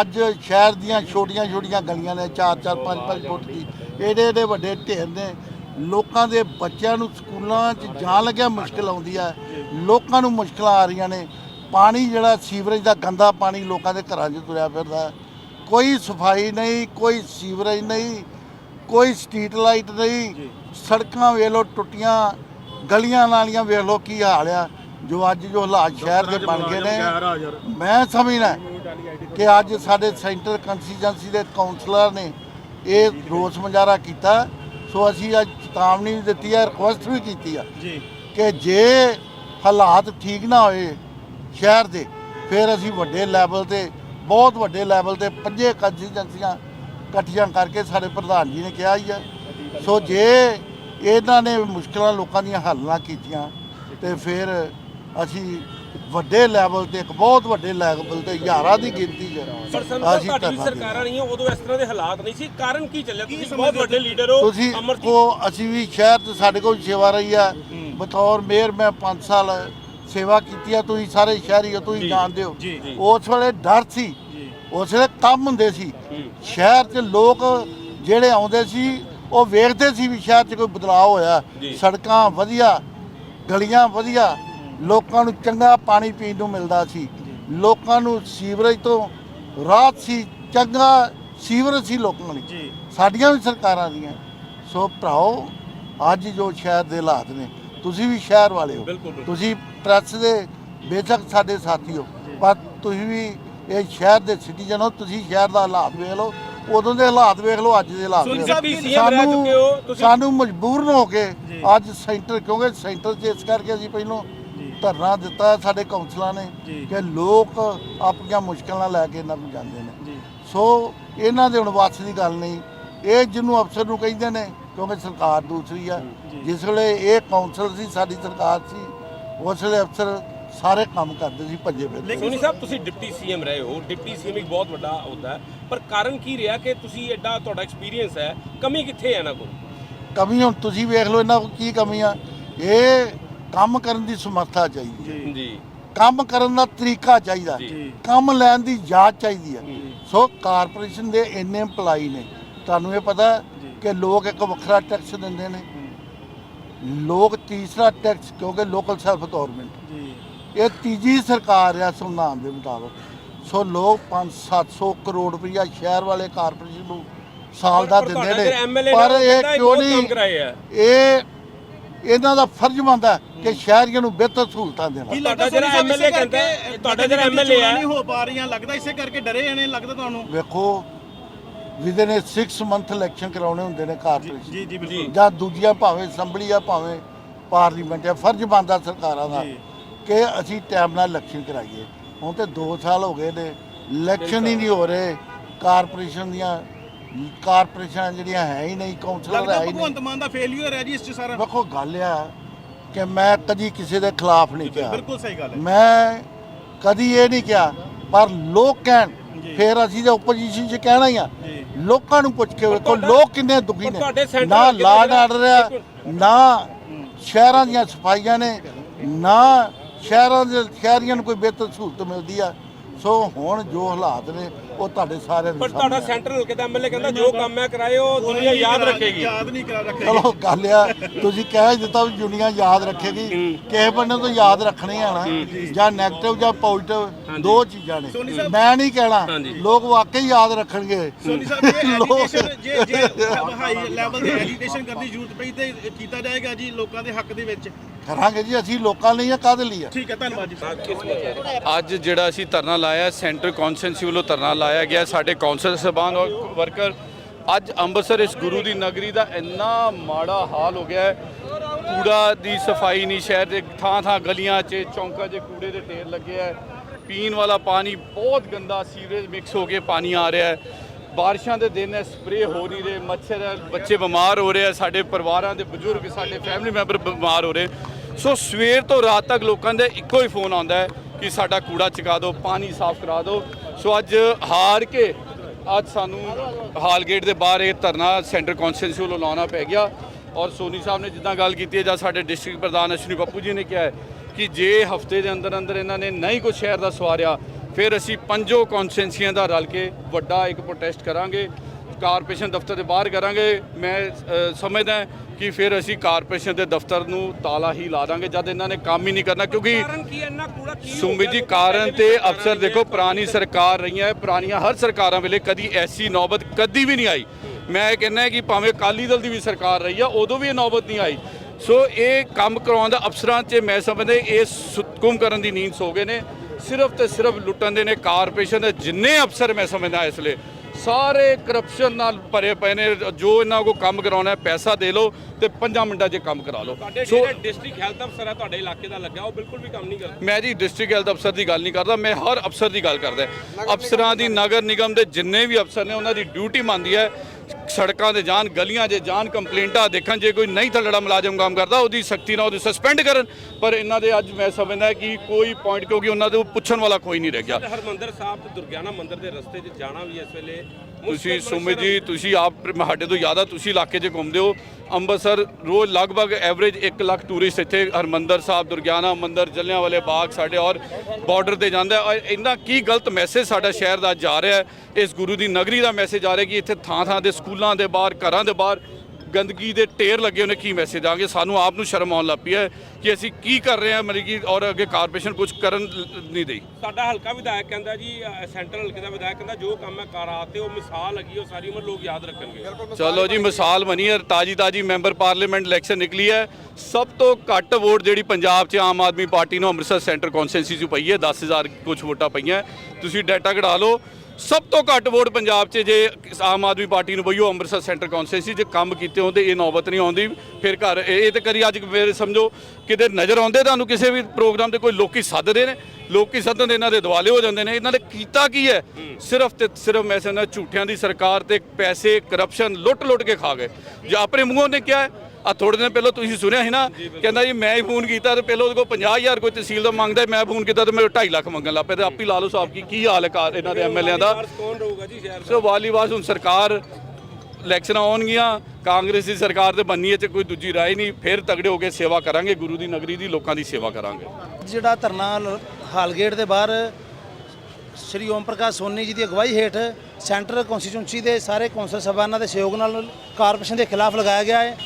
ਅੱਜ ਸ਼ਹਿਰ ਦੀਆਂ ਛੋਟੀਆਂ ਛੋਟੀਆਂ ਗਲੀਆਂ ਨੇ 4 4 5 5 ਫੁੱਟ ਦੀ। ਏਡੇ ਏਡੇ ਵੱਡੇ ਢੇਰ ਨੇ। ਲੋਕਾਂ ਦੇ ਬੱਚਿਆਂ ਨੂੰ ਸਕੂਲਾਂ 'ਚ ਜਾਣ ਲੱਗਿਆ ਮੁਸ਼ਕਲ ਆਉਂਦੀ ਹੈ ਲੋਕਾਂ ਨੂੰ ਮੁਸ਼ਕਲਾਂ ਆ ਰਹੀਆਂ ਨੇ। ਪਾਣੀ ਜਿਹੜਾ ਸੀਵਰੇਜ ਦਾ ਗੰਦਾ ਪਾਣੀ ਲੋਕਾਂ ਦੇ ਘਰਾਂ 'ਚ ਤੁਰਿਆ ਫਿਰਦਾ। ਕੋਈ ਸਫ਼ਾਈ ਨਹੀਂ ਕੋਈ ਸੀਵਰੇਜ ਨਹੀਂ ਕੋਈ ਸਟਰੀਟ ਲਾਈਟ ਨਹੀਂ। ਸੜਕਾਂ ਵੇਖ ਲਓ ਟੁੱਟੀਆਂ ਗਲੀਆਂ ਨਾਲੀਆਂ ਵੇਖ ਲਓ ਕੀ ਹਾਲ ਆ। ਜੋ ਅੱਜ ਜੋ ਹਾਲਾਤ ਸ਼ਹਿਰ ਦੇ ਬਣ ਗਏ ਨੇ। ਮੈਂ ਸਮਝਦਾ ਕਿ ਅੱਜ ਸਾਡੇ ਸੈਂਟਰ ਕੰਸਟੀਚੁਐਂਸੀ ਦੇ ਕਾਉਂਸਲਰ ਨੇ ਇਹ ਰੋਸ ਮੁਜ਼ਾਹਰਾ ਕੀਤਾ। ਸੋ ਅਸੀਂ ਅੱਜ ਚੇਤਾਵਨੀ ਵੀ ਦਿੱਤੀ ਹੈ ਰਿਕੁਐਸਟ ਵੀ ਕੀਤੀ ਆ ਜੀ। ਕਿ ਜੇ ਹਾਲਾਤ ਠੀਕ ਨਾ ਹੋਏ ਸ਼ਹਿਰ ਦੇ ਫਿਰ ਅਸੀਂ ਵੱਡੇ ਲੈਵਲ ਤੇ ਬਹੁਤ ਵੱਡੇ ਲੈਵਲ ਤੇ ਪੰਜੇ ਕੰਸਟੀਚੁਐਂਸੀਆਂ ਇਕੱਠੀਆਂ ਕਰਕੇ ਸਾਡੇ ਪ੍ਰਧਾਨ ਜੀ ਨੇ ਕਿਹਾ ਹੀ ਹੈ ਸੋ ਜੇ ਇਹਨਾਂ ਨੇ ਮੁਸ਼ਕਲਾਂ ਲੋਕਾਂ ਦੀਆਂ ਹੱਲ ਨਾ ਕੀਤੀਆਂ ਤੇ ਫਿਰ ਅਸੀਂ ਵੱਡੇ ਲੈਵਲ ਤੇ ਇੱਕ ਬਹੁਤ ਵੱਡੇ ਲੈਵਲ ਤੇ ਹਜ਼ਾਰਾਂ ਦੀ ਗਿਣਤੀ 'ਚ ਪਰ ਸਾਨੂੰ ਅਸੀਂ ਤੁਹਾਡੀ ਧਰਨਾ ਸਰਕਾਰਾਂ ਨਹੀਂ ਉਦੋਂ ਇਸ ਤਰ੍ਹਾਂ ਦੇ ਹਾਲਾਤ ਨਹੀਂ ਸੀ। ਕਾਰਨ ਕੀ ਚੱਲਿਆ? ਤੁਸੀਂ ਬਹੁਤ ਵੱਡੇ ਲੀਡਰ ਹੋ ਤੁਸੀਂ ਅਮਰਜੀਤ ਕੋ ਅਸੀਂ ਵੀ ਸ਼ਹਿਰ ਤੇ ਸਾਡੇ ਕੋਲ ਸੇਵਾ ਰਹੀ ਆ। ਬਤੌਰ ਮੇਅਰ ਮੈਂ 5 ਸਾਲ ਸੇਵਾ ਕੀਤੀ ਆ ਤੁਸੀਂ ਸਾਰੇ ਸ਼ਹਿਰੀ ਹੋ ਤੁਸੀਂ ਜਾਣਦੇ ਹੋ। ਜੀ, ਜੀ। ਉਸ ਵੇਲੇ ਡਰ ਸੀ। ਉਸ ਵੇਲੇ ਕੰਮ ਹੁੰਦੇ ਸੀ। ਸ਼ਹਿਰ 'ਚ ਲੋਕ ਜਿਹੜੇ ਆਉਂਦੇ ਸੀ ਉਹ ਵੇਖਦੇ ਸੀ ਵੀ ਸ਼ਹਿਰ 'ਚ ਕੋਈ ਬਦਲਾਅ ਹੋਇਆ। ਜੀ। ਸੜਕਾਂ ਵਧੀਆ ਗਲੀਆਂ ਵਧੀਆ ਲੋਕਾਂ ਨੂੰ ਚੰਗਾ ਪਾਣੀ ਪੀਣ ਨੂੰ ਮਿਲਦਾ ਸੀ ਲੋਕਾਂ ਨੂੰ ਸੀਵਰੇਜ ਤੋਂ ਰਾਹਤ ਸੀ ਚੰਗਾ ਸੀਵਰੇਜ ਸੀ ਲੋਕਾਂ ਲਈ ਜੀ ਸਾਡੀਆਂ ਵੀ ਸਰਕਾਰਾਂ ਦੀਆਂ ਸੋ ਭਰਾਓ ਅੱਜ ਜੋ ਸ਼ਹਿਰ ਦੇ ਹਾਲਾਤ ਨੇ ਤੁਸੀਂ ਵੀ ਸ਼ਹਿਰ ਵਾਲੇ ਹੋ ਬਿਲਕੁਲ, ਬਿਲਕੁਲ। ਤੁਸੀਂ ਪ੍ਰੈਸ ਦੇ ਬੇਸ਼ੱਕ ਸਾਡੇ ਸਾਥੀ ਹੋ ਪਰ ਤੁਸੀਂ ਵੀ ਇਹ ਸ਼ਹਿਰ ਦੇ ਸਿਟੀਜ਼ਨ ਹੋ ਤੁਸੀਂ ਸ਼ਹਿਰ ਦਾ ਹਾਲਾਤ ਵੇਖ ਲਓ ਉਦੋਂ ਦੇ ਹਾਲਾਤ ਵੇਖ ਲਓ ਅੱਜ ਦੇ ਹਾਲਾਤ ਸੁਨੀਲ ਵੇਖ ਸਾਹਿਬ, ਲਓ। ਤੁਸੀਂ CM ਰਹਿ ਚੁੱਕੇ ਹੋ, ਤੁਸੀਂ- ਸਾਨੂੰ ਮਜਬੂਰਨ ਹੋ ਕੇ। ਅੱਜ ਸੈਂਟਰ ਕਿਉਂਕਿ ਸੈਂਟਰ 'ਚ ਇਸ ਕਰਕੇ ਅਸੀਂ ਪਹਿਲੋਂ। ਧਰਨਾ ਦਿੱਤਾ ਸਾਡੇ ਕਾਉਂਸਲਰਾਂ ਨੇ। ਕਿ ਲੋਕ ਆਪਣੀਆਂ ਮੁਸ਼ਕਲਾਂ ਲੈ ਕੇ ਇਹਨਾਂ ਨੂੰ ਜਾਂਦੇ ਨੇ। ਸੋ ਇਹਨਾਂ ਦੇ ਹੁਣ ਵੱਸ ਦੀ ਗੱਲ ਨਹੀਂ। ਇਹ ਜਿਹਨੂੰ ਅਫਸਰ ਨੂੰ ਕਹਿੰਦੇ ਨੇ ਕਿਉਂਕਿ ਸਰਕਾਰ ਦੂਸਰੀ ਆ। ਜਿਸ ਵੇਲੇ ਇਹ ਕੌਂਸਲ ਸੀ ਸਾਡੀ ਸਰਕਾਰ ਸੀ ਉਸ ਵੇਲੇ ਅਫਸਰ ਸਾਰੇ ਕੰਮ ਕਰਦੇ ਸੀ ਭੱਜੇ ਫਿਰਦੇ ਸੋਨੀ ਸਾਹਿਬ ਤੁਸੀਂ ਡਿਪਟੀ ਸੀਐਮ ਰਹੇ ਹੋ। ਡਿਪਟੀ ਸੀਐਮ ਇੱਕ ਬਹੁਤ ਵੱਡਾ ਅਹੁਦਾ ਹੈ। ਪਰ ਕਾਰਨ ਕੀ ਰਿਹਾ ਕਿ ਤੁਸੀਂ ਐਡਾ ਤੁਹਾਡਾ ਐਕਸਪੀਰੀਅੰਸ ਹੈ? ਕਮੀ ਕਿੱਥੇ ਹੈ ਇਹਨਾਂ ਕੋਲ? ਕਮੀ ਹੁਣ ਤੁਸੀਂ ਵੇਖ ਲਓ ਇਹਨਾਂ ਕੋਲ ਕੀ ਕਮੀ ਆ। ਇਹ ਕੰਮ ਕਰਨ ਦੀ ਸਮਰੱਥਾ ਚਾਹੀਦੀ ਹੈ। ਜੀ। ਕੰਮ ਕਰਨ ਦਾ ਤਰੀਕਾ ਚਾਹੀਦਾ ਜੀ। ਕੰਮ ਲੈਣ ਦੀ ਜਾਂਚ ਚਾਹੀਦੀ ਹੈ। ਸੋ ਕਾਰਪੋਰੇਸ਼ਨ ਦੇ ਇੰਨੇ EMPLOYE ਨੇ। ਤੁਹਾਨੂੰ ਇਹ ਪਤਾ ਹੈ। ਕਿ ਲੋਕ ਇੱਕ ਵੱਖਰਾ ਟੈਕਸ ਦਿੰਦੇ ਨੇ। ਲੋਕ ਤੀਸਰਾ ਟੈਕਸ ਕਿਉਂਕਿ ਲੋਕਲ ਸੈਲਫ ਗਵਰਨਮੈਂਟ ਇਹ ਤੀਜੀ ਸਰਕਾਰ ਆ ਸੰਵਿਧਾਨ ਦੇ ਮੁਤਾਬਕ। ਸੋ ਲੋਕ 5-700 ਕਰੋੜ ਰੁਪਈਆ ਸ਼ਹਿਰ ਵਾਲੇ ਕਾਰਪੋਰੇਸ਼ਨ ਨੂੰ ਸਾਲ ਦਾ ਦਿੰਦੇ ਨੇ। ਪਰ ਇਹ ਕਿਉਂ ਨਹੀਂ। ਇਹ ਇਹਨਾਂ ਦਾ ਫਰਜ਼ ਬਣਦਾ ਕਿ ਸ਼ਹਿਰੀਆਂ ਨੂੰ ਬਿਹਤਰ ਸਹੂਲਤਾਂ ਦੇਣਾ। ਕੀ ਤੁਹਾਡਾ ਜਿਹੜਾ ਐਮਐਲਏ ਕਹਿੰਦਾ ਤੁਹਾਡਾ ਜਿਹੜਾ MLA ਹੈ। ਨਹੀਂ ਹੋ ਪਾ ਰਹੀਆਂ ਲੱਗਦਾ ਇਸੇ ਕਰਕੇ ਡਰੇ ਜਾਣੇ ਲੱਗਦਾ ਤੁਹਾਨੂੰ? ਵੇਖੋ ਵਿਦਨ 6 ਮੰਥ ਇਲੈਕਸ਼ਨ ਕਰਾਉਣੇ ਹੁੰਦੇ ਨੇ ਕਾਰਪੋਰੇਸ਼ਨ। ਜੀ ਜੀ ਬਿਲਕੁਲ। ਜਾਂ। ਦੂਜੀਆਂ ਭਾਵੇਂ ਅਸੈਂਬਲੀ ਆ ਭਾਵੇਂ ਪਾਰਲੀਮੈਂਟ ਆ ਫਰਜ਼ ਬਣਦਾ ਸਰਕਾਰਾਂ ਦਾ। ਕਿ ਅਸੀਂ ਟਾਈਮ ਨਾਲ ਇਲੈਕਸ਼ਨ ਕਰਾਈਏ। ਹੁਣ ਤੇ 2 ਸਾਲ ਹੋ ਗਏ ਨੇ ਇਲੈਕਸ਼ਨ ਹੀ ਨਹੀਂ ਹੋ ਰਹੇ। ਕਾਰਪੋਰੇਸ਼ਨ ਦੀਆਂ ਕਾਰਪੋਰੇਸ਼ਨਾਂ ਜਿਹੜੀਆਂ ਹੈ ਹੀ ਨਹੀਂ ਕਾਉਂਸਲਰ ਲੱਗਦਾ ਹੈ ਹੀ ਭਗਵੰਤ ਨਹੀਂ। ਮਾਨ ਦਾ ਫੇਲਿਅਰ ਹੈ ਜੀ ਇਸ ਚ ਸਾਰਾ। ਵੇਖੋ ਗੱਲ ਆ ਕਿ ਮੈਂ ਕਦੀ ਕਿਸੇ ਦੇ ਖਿਲਾਫ ਨਹੀਂ ਕਿਹਾ। ਬਿਲਕੁਲ ਸਹੀ ਗੱਲ ਹੈ। ਮੈਂ ਕਦੀ ਇਹ ਨਹੀਂ ਕਿਹਾ ਪਰ ਲੋਕ ਕਹਿਣ ਜੀ। ਫਿਰ ਅਸੀਂ ਤਾਂ ਆਪੋਜੀਸ਼ਨ 'ਚ ਕਹਿਣਾ ਹੀ ਆ। ਜੀ। ਲੋਕਾਂ ਨੂੰ ਪੁੱਛ ਕੇ ਵੇਖੋ ਤੁਹਾਡਾ- ਲੋਕ ਕਿੰਨੇ ਦੁਖੀ ਪਰ ਨੇ। center ਨਾ ਅੱਗੇ ਲਾਡ ਜਿਹੜਾ- ਆਰਡਰ ਆ ਨਾ ਸ਼ਹਿਰਾਂ ਦੀਆਂ ਸਫਾਈਆਂ ਨੇ ਨਾ ਸ਼ਹਿਰਾਂ ਦੇ ਸ਼ਹਿਰੀਆਂ ਨੂੰ ਕੋਈ ਬਿਹਤਰ ਸਹੂਲਤ ਮਿਲਦੀ ਆ। ਸੋ ਹੁਣ ਜੋ ਹਾਲਾਤ ਨੇ ਉਹ ਤੁਹਾਡੇ ਸਾਰਿਆਂ ਦੇ ਪਰ ਤੁਹਾਡਾ ਆ। ਸੈਂਟਰ ਹਲਕੇ ਦਾ ਐਮਐਲਏ ਕਹਿੰਦਾ ਜੋ ਕੰਮ ਹੈ ਕਰਾਏ ਉਹ ਦੁਨੀਆ ਯਾਦ ਰੱਖੇਗੀ ਯਾਦ ਨਹੀਂ ਕਰਾ ਰੱਖੇਗੀ ਚਲੋ ਗੱਲ ਆ ਤੁਸੀਂ ਕਹਿ ਦਿੱਤਾ ਵੀ ਦੁਨੀਆ ਯਾਦ ਰੱਖੇਗੀ ਕਿਸੇ ਬੰਨੇ ਤੋਂ ਯਾਦ ਰੱਖਣੀ ਆ ਨਾ ਜਾਂ 네ਗੇਟਿਵ ਜਾਂ ਪੋਜ਼ਿਟਿਵ ਦੋ ਚੀਜ਼ਾਂ ਨੇ ਸੋਨੀ ਸਾਹਿਬ- ਮੈਂ ਨਹੀਂ ਕਹਿਣਾ ਹਾਂਜੀ। ਲੋਕ ਵਾਕਈ ਯਾਦ ਰੱਖਣਗੇ ਸੋਨੀ ਸਾਹਿਬ ਜੇ ਲੋਕ- ਜੇ ਜੇ ਹਾਈ ਲੈਵਲ ਤੇ ਐਜੀਟੇਸ਼ਨ ਕਰਨ ਦੀ ਜ਼ਰੂਰਤ ਪਈ ਤੇ ਕੀਤਾ ਜਾਏਗਾ ਜੀ ਲੋਕਾਂ ਦੇ ਹੱਕ ਦੇ ਵਿੱਚ ਕਰਾਂਗੇ ਜੀ ਅਸੀਂ ਲੋਕਾਂ ਲਈ ਆ ਕਾਹਦੇ ਲਈ ਆ? ਠੀਕ ਹੈ ਧੰਨਵਾਦ ਜੀ। ਅੱਜ ਜਿਹੜਾ ਅਸੀਂ ਧਰਨਾ ਲਾਇਆ ਸੈਂਟਰ ਕੌਂਸੈਂਸੀ ਵੱਲੋਂ ਧਰਨਾ ਲਾਇਆ ਗਿਆ ਸਾਡੇ ਕੌਂਸਲ ਸਭਾਨ ਔਰ ਵਰਕਰ ਅੱਜ ਅੰਮ੍ਰਿਤਸਰ ਇਸ ਗੁਰੂ ਦੀ ਨਗਰੀ ਦਾ ਇੰਨਾ ਮਾੜਾ ਹਾਲ ਹੋ ਗਿਆ ਹੈ। ਕੂੜਾ ਦੀ ਸਫ਼ਾਈ ਨਹੀਂ ਸ਼ਹਿਰ ਦੇ ਥਾਂ ਥਾਂ ਗਲੀਆਂ 'ਚ ਚੌਂਕਾਂ 'ਚ ਕੂੜੇ ਦੇ ਢੇਰ ਲੱਗੇ ਹੈ ਪੀਣ ਵਾਲਾ ਪਾਣੀ ਬਹੁਤ ਗੰਦਾ ਸੀਵਰੇਜ ਮਿਕਸ ਹੋ ਕੇ ਪਾਣੀ ਆ ਰਿਹਾ ਹੈ। ਬਾਰਿਸ਼ਾਂ ਦੇ ਦਿਨ ਹੈ ਸਪਰੇਅ ਹੋ ਨਹੀਂ ਰਹੇ ਮੱਛਰ ਹੈ ਬੱਚੇ ਬਿਮਾਰ ਹੋ ਰਹੇ ਆ ਸਾਡੇ ਪਰਿਵਾਰਾਂ ਦੇ ਬਜ਼ੁਰਗ ਸਾਡੇ ਫੈਮਿਲੀ ਮੈਂਬਰ ਬਿਮਾਰ ਹੋ ਰਹੇ। ਸੋ ਸਵੇਰ ਤੋਂ ਰਾਤ ਤੱਕ ਲੋਕਾਂ ਦੇ ਇੱਕੋ ਹੀ ਫੋਨ ਆਉਂਦਾ ਹੈ ਕਿ ਸਾਡਾ ਕੂੜਾ ਚੁਕਾ ਦਿਓ, ਪਾਣੀ ਸਾਫ਼ ਕਰਾ ਦਿਓ। ਸੋ ਅੱਜ ਹਾਰ ਕੇ, ਅੱਜ ਸਾਨੂੰ ਹਾਲਗੇਟ ਦੇ ਬਾਹਰ ਇਹ ਧਰਨਾ ਸੈਂਟਰ ਕੌਂਸਟੈਂਸੀ ਵੱਲੋਂ ਲਾਉਣਾ ਪੈ ਗਿਆ। ਔਰ ਸੋਨੀ ਸਾਹਿਬ ਨੇ ਜਿੱਦਾਂ ਗੱਲ ਕੀਤੀ ਹੈ ਜਾਂ ਸਾਡੇ ਡਿਸਟ੍ਰਿਕਟ ਪ੍ਰਧਾਨ ਅਸ਼ਵਨੀ ਬੱਪੂ ਜੀ ਨੇ ਕਿਹਾ ਹੈ ਕਿ ਜੇ ਹਫ਼ਤੇ ਦੇ ਅੰਦਰ ਅੰਦਰ ਇਹਨਾਂ ਨੇ ਨਹੀਂ ਕੁਝ ਸ਼ਹਿਰ ਦਾ ਸਵਾਰਿਆ, ਫਿਰ ਅਸੀਂ ਪੰਜੋ ਕੌਨਸਟੈਂਸੀਆਂ ਦਾ ਰਲ ਕੇ ਵੱਡਾ ਇੱਕ ਪ੍ਰੋਟੈਸਟ ਕਰਾਂਗੇ। ਕਾਰਪੋਰੇਸ਼ਨ ਦਫ਼ਤਰ ਦੇ ਬਾਹਰ ਕਰਾਂਗੇ। ਮੈਂ ਸਮਝਦਾ ਕਿ ਫਿਰ ਅਸੀਂ ਕਾਰਪੋਰੇਸ਼ਨ ਦੇ ਦਫ਼ਤਰ ਨੂੰ ਤਾਲਾ ਹੀ ਲਾ ਦਾਂਗੇ ਜਦ ਇਹਨਾਂ ਨੇ ਕੰਮ ਹੀ ਨਹੀਂ ਕਰਨਾ ਕਿਉਂਕਿ ਹੈ? ਹੋ ਸੁਮਿਤ? ਜੀ ਕਾਰਨ ਤੇ ਅਫਸਰ ਦੇਖੋ ਪੁਰਾਣੀ ਸਰਕਾਰ ਰਹੀਆਂ ਹੈ, ਪੁਰਾਣੀਆਂ ਹਰ ਸਰਕਾਰਾਂ ਵੇਲੇ ਕਦੀ ਐਸੀ ਨੌਬਤ ਕਦੀ ਵੀ ਨਹੀਂ ਆਈ। ਮੈਂ ਇਹ ਕਹਿੰਦਾ ਕਿ ਭਾਵੇਂ ਅਕਾਲੀ ਦਲ ਦੀ ਵੀ ਸਰਕਾਰ ਰਹੀ ਆ ਉਦੋਂ ਵੀ ਇਹ ਨੌਬਤ ਨਹੀਂ ਆਈ। ਸੋ ਇਹ ਕੰਮ ਕਰਵਾਉਣ ਦਾ ਅਫਸਰਾਂ 'ਚ ਮੈਂ ਸਮਝਦਾ ਇਹ ਸੁਤਕੁਮ ਕਰਨ ਦੀ ਨੀਂਦ ਸੋ ਗਏ ਨੇ। ਸਿਰਫ ਤੇ ਸਿਰਫ ਲੁੱਟਣ ਦੇ ਨੇ ਕਾਰਪੋਰੇਸ਼ਨ ਦੇ ਜਿੰਨੇ ਅਫਸਰ ਮੈਂ ਸਮਝਦਾ ਇਸ ਲਈ ਸਾਰੇ ਕਰਪਸ਼ਨ ਨਾਲ ਭਰੇ ਪਏ ਨੇ। ਜੋ ਇਹਨਾਂ ਕੋ ਕੰਮ ਕਰਾਉਣਾ ਹੈ ਪੈਸਾ ਦੇ ਲਓ ਤੇ 5 ਮਿੰਟਾਂ 'ਚ ਕੰਮ ਕਰਾ ਲਓ। ਤੁਹਾਡੇ ਜਿਹੜੇ ਡਿਸਟ੍ਰਿਕਟ ਹੈਲਥ ਅਫਸਰ ਹੈ ਤੁਹਾਡੇ ਇਲਾਕੇ ਦਾ ਲੱਗਾ ਉਹ ਬਿਲਕੁਲ ਵੀ ਕੰਮ ਨਹੀਂ ਕਰਦਾ। ਮੈਂ ਜੀ ਡਿਸਟ੍ਰਿਕਟ ਹੈਲਥ ਅਫਸਰ ਦੀ ਗੱਲ ਨਹੀਂ ਕਰਦਾ ਮੈਂ ਹਰ ਅਫਸਰ ਦੀ ਗੱਲ ਕਰਦਾ। ਅਫਸਰਾਂ ਦੀ ਨਗਰ ਨਿਗਮ ਦੇ ਜਿੰਨੇ ਵੀ ਅਫਸਰ ਨੇ ਉਹਨਾਂ ਦੀ ਡਿਊਟੀ ਮੰਨਦੀ ਹੈ। ਸੜਕਾਂ ਦੇ ਜਾਣ ਗਲੀਆਂ 'ਚ ਜਾਣ ਕੰਪਲੇਂਟਾਂ ਦੇਖਣ ਜੇ ਕੋਈ ਨਹੀਂ ਥੱਲੜਾ ਮੁਲਾਜ਼ਮ ਕੰਮ ਕਰਦਾ ਉਹਦੀ ਸਖਤੀ ਨਾਲ ਉਹਦੀ ਸਸਪੈਂਡ ਕਰਨ। ਪਰ ਇਹਨਾਂ ਦੇ ਅੱਜ ਮੈਂ ਸਮਝਦਾ ਕਿ ਕੋਈ ਪੁਆਇੰਟ ਕਿਉਂਕਿ ਉਹਨਾਂ ਦੇ ਪੁੱਛਣ ਵਾਲਾ ਕੋਈ ਨਹੀਂ ਰਹਿ ਗਿਆ। ਹਰਮੰਦਰ ਸਾਹਿਬ ਤੇ ਦੁਰਗਿਆਨਾ ਮੰਦਿਰ ਦੇ ਰਸਤੇ 'ਚ ਜਾਣਾ ਵੀ ਇਸ ਵੇਲੇ ਤੁਸੀਂ ਸੁਮਿਤ ਜੀ ਤੁਸੀਂ ਆਪ ਸਾਡੇ ਤੋਂ ਜ਼ਿਆਦਾ ਤੁਸੀਂ ਇਲਾਕੇ 'ਚ ਘੁੰਮਦੇ ਹੋ। ਅੰਮ੍ਰਿਤਸਰ ਰੋਜ਼ ਲਗਭਗ ਐਵਰੇਜ 1 ਲੱਖ ਟੂਰਿਸਟ ਇੱਥੇ ਹਰਮੰਦਰ ਸਾਹਿਬ ਦੁਰਗਿਆਨਾ ਮੰਦਿਰ ਜਲਿਆਂਵਾਲੇ ਬਾਗ ਸਾਡੇ ਔਰ ਬਾਰਡਰ ਤੇ ਜਾਂਦਾ ਔਰ ਇੰਨਾ ਕੀ ਗਲਤ ਮੈਸੇਜ ਸਾਡਾ ਸ਼ਹਿਰ ਦਾ ਜਾ ਰਿਹਾ ਹੈ। ਇਸ ਗੁਰੂ ਦੀ ਨਗਰੀ ਦਾ ਮੈਸੇਜ ਆ ਰਿਹਾ ਕਿ ਇੱਥੇ ਥਾਂ ਥਾਂ ਦੇ ਸਕੂਲਾਂ ਦੇ ਬਾਹਰ ਘਰਾਂ ਦੇ ਬਾਹਰ ਗੰਦਗੀ ਦੇ ਢੇਰ ਲੱਗੇ ਉਹਨੇ ਕੀ ਮੈਸੇਜ ਆਂਗੇ ਸਾਨੂੰ ਆਪ ਨੂੰ ਸ਼ਰਮ ਆਉਣ ਲੱਗ ਪਈ ਹੈ ਕਿ ਅਸੀਂ ਕੀ ਕਰ ਰਹੇ ਹਾਂ ਮਤਲਬ ਕਿ ਔਰ ਅੱਗੇ ਕਾਰਪੋਰੇਸ਼ਨ ਕੁਝ ਕਰਨ ਨਹੀਂ ਦੇਈ। ਸਾਡਾ ਹਲਕਾ ਵਿਧਾਇਕ ਕਹਿੰਦਾ ਜੀ ਸੈਂਟਰਲ ਹਲਕੇ ਦਾ ਵਿਧਾਇਕ ਕਹਿੰਦਾ ਜੋ ਕੰਮ ਹੈ ਕਰਾ ਤੇ ਉਹ ਮਿਸਾਲ ਹੈਗੀ ਉਹ ਸਾਰੀ ਉਮਰ ਲੋਕ ਯਾਦ ਰੱਖਣਗੇ। ਚਲੋ ਜੀ ਮਿਸਾਲ ਬਣੀ ਹੈ ਤਾਜੀ ਤਾਜੀ ਮੈਂਬਰ ਪਾਰਲੀਮੈਂਟ ਇਲੈਕਸ਼ਨ ਨਿਕਲੀ ਹੈ। ਸਭ ਤੋਂ ਘੱਟ ਵੋਟ ਜਿਹੜੀ ਪੰਜਾਬ 'ਚ ਆਮ ਆਦਮੀ ਪਾਰਟੀ ਨੂੰ ਅੰਮ੍ਰਿਤਸਰ ਸੈਂਟਰ ਕੌਂਸਟੈਂਸੀ 'ਚ ਪਈ ਹੈ 10000 ਕੁਝ ਵੋਟਾਂ ਪਈਆਂ। ਤੁਸੀਂ ਡਾਟਾ ਕਢਾ ਲਓ ਸਭ ਤੋਂ ਘੱਟ ਵੋਟ ਪੰਜਾਬ 'ਚ ਜੇ ਆਮ ਆਦਮੀ ਪਾਰਟੀ ਨੂੰ ਪਈ ਉਹ ਅੰਮ੍ਰਿਤਸਰ ਸੈਂਟਰ ਕੌਂਸਟੈਂਸੀ ਜੇ ਕੰਮ ਕੀਤੇ ਹੁੰਦੇ ਇਹ ਨੌਬਤ ਨਹੀਂ ਆਉਂਦੀ, ਫਿਰ ਘਰ ਇਹ ਇਹ ਤੇ ਕਰੀ ਅੱਜ ਫਿਰ ਸਮਝੋ, ਕਿਤੇ ਨਜ਼ਰ ਆਉਂਦੇ ਤੁਹਾਨੂੰ ਕਿਸੇ ਵੀ ਪ੍ਰੋਗਰਾਮ ਤੇ ਕੋਈ ਲੋਕੀ ਸੱਦਦੇ ਨੇ, ਲੋਕੀ ਸੱਦਣ ਦੇ ਇਹਨਾਂ ਦੇ ਦਿਵਾਲੇ ਹੋ ਜਾਂਦੇ ਨੇ, ਇਹਨਾਂ ਨੇ ਕੀਤਾ ਕੀ ਹੈ? ਸਿਰਫ ਤੇ ਸਿਰਫ ਮੈਂ ਸਮਝਦਾ ਝੂਠਿਆਂ ਦੀ ਸਰਕਾਰ ਤੇ ਪੈਸੇ ਕਰਪਸ਼ਨ ਲੁੱਟ ਲੁੱਟ ਕੇ ਖਾ ਗਏ। ਜੇ ਆਪਣੇ ਮੂੰਹੋਂ ਨੇ ਕਿਹਾ ਆ ਥੋੜੇ ਦਿਨ ਪਹਿਲਾਂ ਤੁਸੀਂ ਸੁਣਿਆ ਸੀ ਨਾ ਕਹਿੰਦਾ ਜੀ ਮੈਂ ਹੀ ਫੋਨ ਕੀਤਾ ਤੇ ਪਹਿਲਾਂ ਉਹਦੇ ਕੋਲ 50000 ਕੋਈ ਤਹਿਸੀਲ ਦਾ ਮੰਗਦਾ ਮੈਂ ਫੋਨ ਕੀਤਾ ਤੇ ਮੇਰੇ 2.5 ਲੱਖ ਮੰਗਣ ਲੱਗ ਪਏ ਤੇ ਆਪ ਲਾ ਲਓ ਸਾਹਿਬ ਕੀ ਕੀ ਹਾਲ ਹੈ ਕਾਰ ਇਹਨਾਂ ਦੇ ਐਮਐਲਏ ਦਾ। ਕੌਣ ਰਹੂਗਾ ਜੀ ਸ਼ਹਿਰ ਦਾ? ਸੋ ਵਾਲੀਵਾਸ ਹੁਣ ਸਰਕਾਰ ਇਲੈਕਸ਼ਨਾਂ ਆਉਣਗੀਆਂ ਕਾਂਗਰਸ ਦੀ ਸਰਕਾਰ ਤੇ ਬੰਨੀ ਹੈ ਚ ਕੋਈ ਦੂਜੀ ਰਾਏ ਨਹੀਂ ਫਿਰ ਤਗੜੇ ਹੋ ਕੇ ਸੇਵਾ ਕਰਾਂਗੇ ਗੁਰੂ ਦੀ ਨਗਰੀ ਦੀ ਲੋਕਾਂ ਦੀ ਸੇਵਾ ਕਰਾਂਗੇ। ਜਿਹੜਾ ਧਰਨਾ ਲ- ਹਾਲਗੇਟ ਦੇ ਬਾਹਰ ਸ਼੍ਰੀ ਓਮ ਪ੍ਰਕਾਸ਼ ਸੋਨੀ ਜੀ ਦੀ ਅਗਵਾਈ ਹੇਠ ਸੈਂਟਰਲ ਕਨਸਟੀਚੁਐਂਸੀ ਦੇ ਸਾਰੇ ਕੌਂਸਲ ਸਭਾਨਾਂ ਦੇ ਸਹਿਯੋਗ ਨਾਲ ਕਾਰਪੋਰੇਸ਼ਨ ਦੇ ਖਿਲਾਫ ਲਗਾਇਆ ਗਿਆ ਹੈ।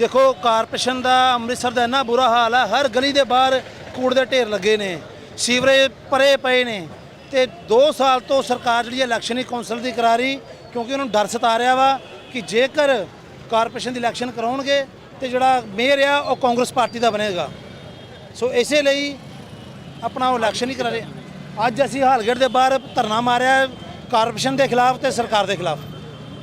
ਦੇਖੋ, ਕਾਰਪੋਰੇਸ਼ਨ ਦਾ ਅੰਮ੍ਰਿਤਸਰ ਦਾ ਇੰਨਾ ਬੁਰਾ ਹਾਲ ਆ, ਹਰ ਗਲੀ ਦੇ ਬਾਹਰ ਕੂੜ ਦੇ ਢੇਰ ਲੱਗੇ ਨੇ, ਸੀਵਰੇਜ ਭਰੇ ਪਏ ਨੇ ਤੇ 2 ਸਾਲ ਤੋਂ ਸਰਕਾਰ ਜਿਹੜੀ ਇਲੈਕਸ਼ਨ ਹੀ ਕੌਂਸਲ ਦੀ ਕਰਾ ਰਹੀ, ਕਿਉਂਕਿ ਉਹਨੂੰ ਡਰ ਸਤਾ ਰਿਹਾ ਵਾ ਕਿ ਜੇਕਰ ਕਾਰਪੋਰੇਸ਼ਨ ਦੀ ਇਲੈਕਸ਼ਨ ਕਰਾਉਣਗੇ ਤੇ ਜਿਹੜਾ ਮੇਅਰ ਆ, ਉਹ ਕਾਂਗਰਸ ਪਾਰਟੀ ਦਾ ਬਣੇਗਾ। ਸੋ ਇਸੇ ਲਈ ਆਪਣਾ ਉਹ ਇਲੈਕਸ਼ਨ ਹੀ ਕਰਾ ਰਹੇ ਅੱਜ ਅਸੀਂ ਹਾਲਗੇਟ ਦੇ ਬਾਹਰ ਧਰਨਾ ਮਾਰਿਆ ਕਾਰਪੋਰੇਸ਼ਨ ਦੇ ਖਿਲਾਫ ਤੇ ਸਰਕਾਰ ਦੇ ਖਿਲਾਫ।